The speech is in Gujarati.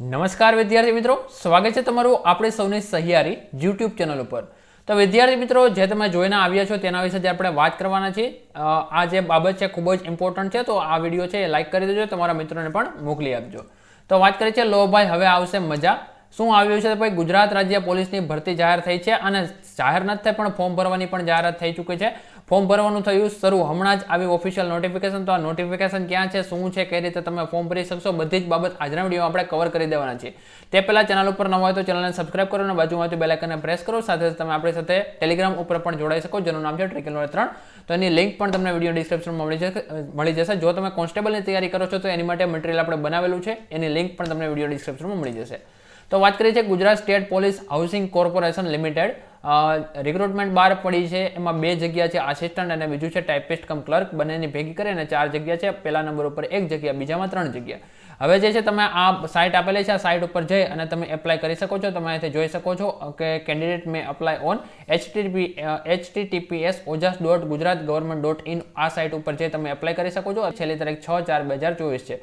નમસ્કાર વિદ્યાર્થી મિત્રો, સ્વાગત છે તમારું આપણે સૌની સહિયારી યુટ્યુબ ચેનલ ઉપર. તો વિદ્યાર્થી મિત્રો, જે તમે જોઈને આવ્યા છો તેના વિશે જે આપણે વાત કરવાના છીએ. આ જે બાબત છે ખૂબ જ ઇમ્પોર્ટન્ટ છે, તો આ વીડિયો છે એ લાઈક કરી દેજો, તમારા મિત્રોને પણ મોકલી આપજો. તો વાત કરી છે લો ભાઈ, હવે આવશે મજા. શું આવ્યું છે ભાઈ? ગુજરાત રાજ્ય પોલીસની ભરતી જાહેર થઈ છે અને જાહેર નથી થઈ, પણ ફોર્મ ભરવાની પણ જાહેરાત થઈ ચૂકી છે. ફોર્મ ભરવાનું થયું, શરૂ. હમણાં જ આવી ઓફિશિયલ નોટિફિકેશન તો આ નોટિફિકેશન ક્યાં છે, શું છે, કઈ રીતે તમે ફોર્મ ભરી શકશો, બધી જ બાબત આજના વિડીયોમાં આપણે કવર કરી દેવાના છીએ. તે પહેલાં ચેનલ ઉપર ન હોય તો ચેનલને સબસ્ક્રાઇબ કરો અને બાજુમાં બેલ આઇકનને પ્રેસ કરો. સાથે તમે આપણી સાથે ટેલિગ્રામ ઉપર પણ જોડાઈ શકો. જેનું નામ છે ટ્રેકિંગ નંબર ત્રણ. તો એની લિંક પણ તમને વીડિયો ડિસ્ક્રિપ્શનમાં મળી જશે મળી જશે. જો તમે કોન્સ્ટેબલની તૈયારી કરો છો, તો એની માટે મટીરિયલ આપણે બનાવેલું છે. એની લિંક પણ તમને વીડિયો ડિસ્ક્રિપ્શનમાં મળી જશે. તો વાત કરીએ છીએ Gujarat state police housing corporation limited recruitment બહાર પડી છે. એમાં બે જગ્યા છે આસિસ્ટન્ટ અને બીજું છે ટાઈપિસ્ટ કમ ક્લર્ક બંનેની ભેગી કરી અને ચાર જગ્યા છે. પહેલા નંબર ઉપર એક જગ્યા, બીજામાં ત્રણ જગ્યા. હવે જે છે, તમે આ સાઇટ આપેલી છે, આ સાઇટ ઉપર જઈ અને તમે એપ્લાય કરી શકો છો. તમે અહીંથી જોઈ શકો છો કે કેન્ડિડેટ મેં apply on HTP HTTPS Ojas dot Gujarat government dot in આ સાઇટ ઉપર જઈ તમે એપ્લાય કરી શકો છો. છેલ્લી તારીખ છ ચાર બે હજાર ચોવીસ છે.